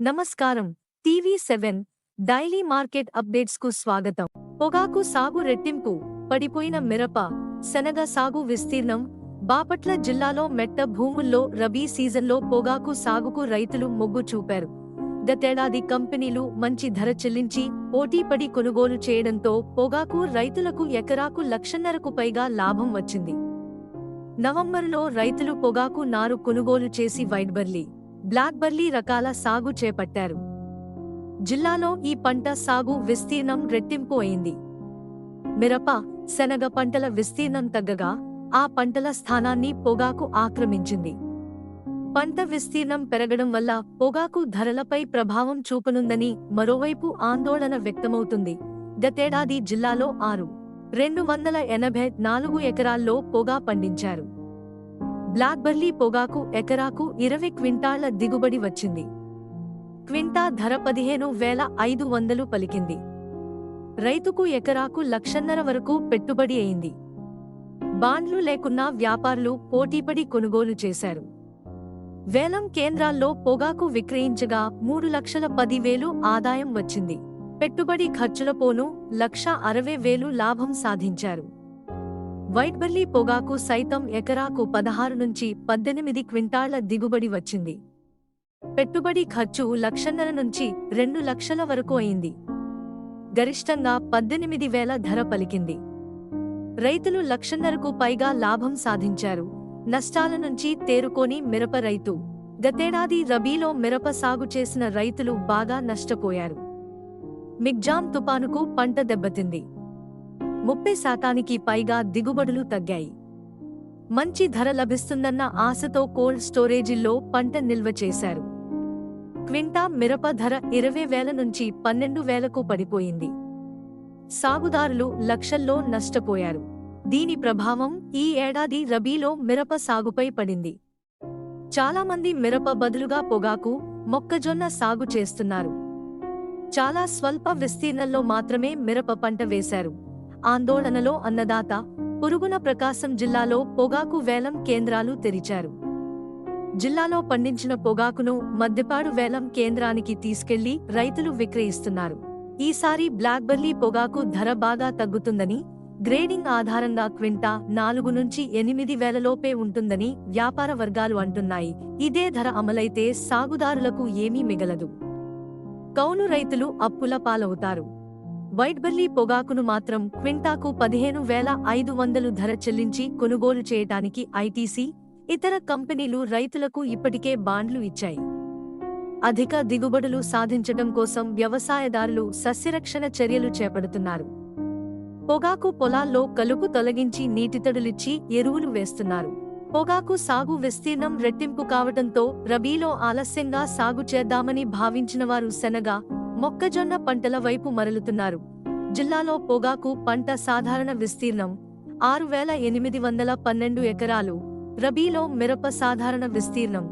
నమస్కారం. TV seven daily market అప్డేట్స్కు స్వాగతం. పొగాకు సాగు రెట్టింపు పడిపోయిన మిరప శనగ సాగు విస్తీర్ణం బాపట్ల జిల్లాలో మెట్ట భూముల్లో రబీ సీజన్లో పొగాకు సాగుకు రైతులు మొగ్గు చూపారు. గతేడాది కంపెనీలు మంచి ధర చెల్లించి పోటీపడి కొనుగోలు చేయడంతో పొగాకు రైతులకు ఎకరాకు లక్షన్నరకు పైగా లాభం వచ్చింది. నవంబరులో రైతులు పొగాకు నారు కొనుగోలు చేసి వైడ్బర్లీ బ్లాక్బర్లీ రకాల సాగు చేపట్టారు. జిల్లాలో ఈ పంట సాగు విస్తీర్ణం రెట్టింపు అయింది. మిరప శనగ పంటల విస్తీర్ణం తగ్గగా ఆ పంటల స్థానాన్ని పొగాకు ఆక్రమించింది. పంట విస్తీర్ణం పెరగడం వల్ల పొగాకు ధరలపై ప్రభావం చూపనుందని మరోవైపు ఆందోళన వ్యక్తమవుతుంది. గతేడాది జిల్లాలో ఆరు రెండు వందల ఎనభై నాలుగు ఎకరాల్లో పొగా పండించారు. బ్లాక్బర్లీ పొగాకు ఎకరాకు ఇరవై క్వింటాళ్ళ దిగుబడి వచ్చింది. క్వింటా ధర పదిహేను వేల ఐదు వందలు పలికింది. రైతుకు ఎకరాకు లక్షన్నర వరకు పెట్టుబడి అయింది. బాండ్లు లేకున్నా వ్యాపారులు పోటీపడి కొనుగోలు చేశారు. వేలం కేంద్రాల్లో పొగాకు విక్రయించగా మూడు లక్షల పదివేలు ఆదాయం వచ్చింది. పెట్టుబడి ఖర్చులపోను లక్ష అరవై వేలు లాభం సాధించారు. వైట్బర్లీ పొగాకు సైతం ఎకరాకు పదహారు నుంచి పద్దెనిమిది క్వింటాళ్ళ దిగుబడి వచ్చింది. పెట్టుబడి ఖర్చు లక్షన్నర నుంచి రెండు లక్షల వరకు అయింది. గరిష్టంగా పద్దెనిమిది వేల ధర పలికింది. రైతులు లక్షన్నరకు పైగా లాభం సాధించారు. నష్టాల నుంచి తేరుకోని మిరప రైతు. గతేడాది రబీలో మిరప సాగు చేసిన రైతులు బాగా నష్టపోయారు. మిగ్జామ్ తుపానుకు పంట దెబ్బతింది. ముప్పై శాతానికి పైగా దిగుబడులు తగ్గాయి. మంచి ధర లభిస్తుందన్న ఆశతో కోల్డ్ స్టోరేజీల్లో పంట నిల్వ చేశారు. క్వింటా మిరప ధర ఇరవై వేల నుంచి పన్నెండు వేలకు పడిపోయింది. సాగుదారులు లక్షల్లో నష్టపోయారు. దీని ప్రభావం ఈ ఏడాది రబీలో మిరప సాగుపై పడింది. చాలామంది మిరప బదులుగా పొగాకు మొక్కజొన్న సాగు చేస్తున్నారు. చాలా స్వల్ప విస్తీర్ణంలో మాత్రమే మిరప పంట వేశారు. ఆందోళనలో అన్నదాత పురుగున ప్రకాశం జిల్లాలో పొగాకు వేలం కేంద్రాలు తెరిచారు. జిల్లాలో పండించిన పొగాకును మద్దెపాడు వేలం కేంద్రానికి తీసుకెళ్ళి రైతులు విక్రయిస్తున్నారు. ఈసారి బ్లాక్బెర్రీ పొగాకు ధర బాగా తగ్గుతుందని గ్రేడింగ్ ఆధారంగా క్వింటా నాలుగు నుంచి ఎనిమిది వేలలోపే ఉంటుందని వ్యాపార వర్గాలు అంటున్నాయి. ఇదే ధర అమలైతే సాగుదారులకు ఏమీ మిగలదు. కౌలు రైతులు అప్పుల పాలవుతారు. వైట్బర్లీ పొగాకును మాత్రం క్వింటాకు పదిహేను వేల ఐదు వందలు ధర చెల్లించి కొనుగోలు చేయటానికి ఐటీసీ ఇతర కంపెనీలు రైతులకు ఇప్పటికే బాండ్లు ఇచ్చాయి. అధిక దిగుబడులు సాధించడం కోసం వ్యవసాయదారులు సస్యరక్షణ చర్యలు చేపడుతున్నారు. పొగాకు పొలాల్లో కలుపు తొలగించి నీటితడులిచ్చి ఎరువులు వేస్తున్నారు. పొగాకు సాగు విస్తీర్ణం రెట్టింపు కావటంతో రబీలో ఆలస్యంగా సాగు చేద్దామని భావించిన వారు శనగ మొక్కజొన్న పంటల వైపు మరలుతున్నారు. జిల్లాలో పొగాకు పంట సాధారణ విస్తీర్ణం ఆరు వేల ఎనిమిది వందల పన్నెండు ఎకరాలు. రబీలో మిరప సాధారణ విస్తీర్ణం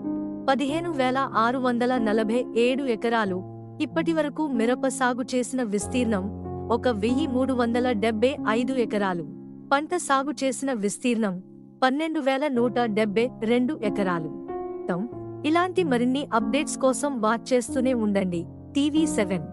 పదిహేను వేల ఆరు వందల నలభై ఏడు ఎకరాలు. ఇప్పటివరకు మిరప సాగు చేసిన విస్తీర్ణం ఒక వెయ్యి మూడు వందల డెబ్బై ఐదు ఎకరాలు. పంట సాగు చేసిన విస్తీర్ణం పన్నెండు వేల నూట డెబ్బై రెండు ఎకరాలు. ఇలాంటి మరిన్ని అప్డేట్స్ కోసం వాచ్ చేస్తూనే ఉండండి. TV seven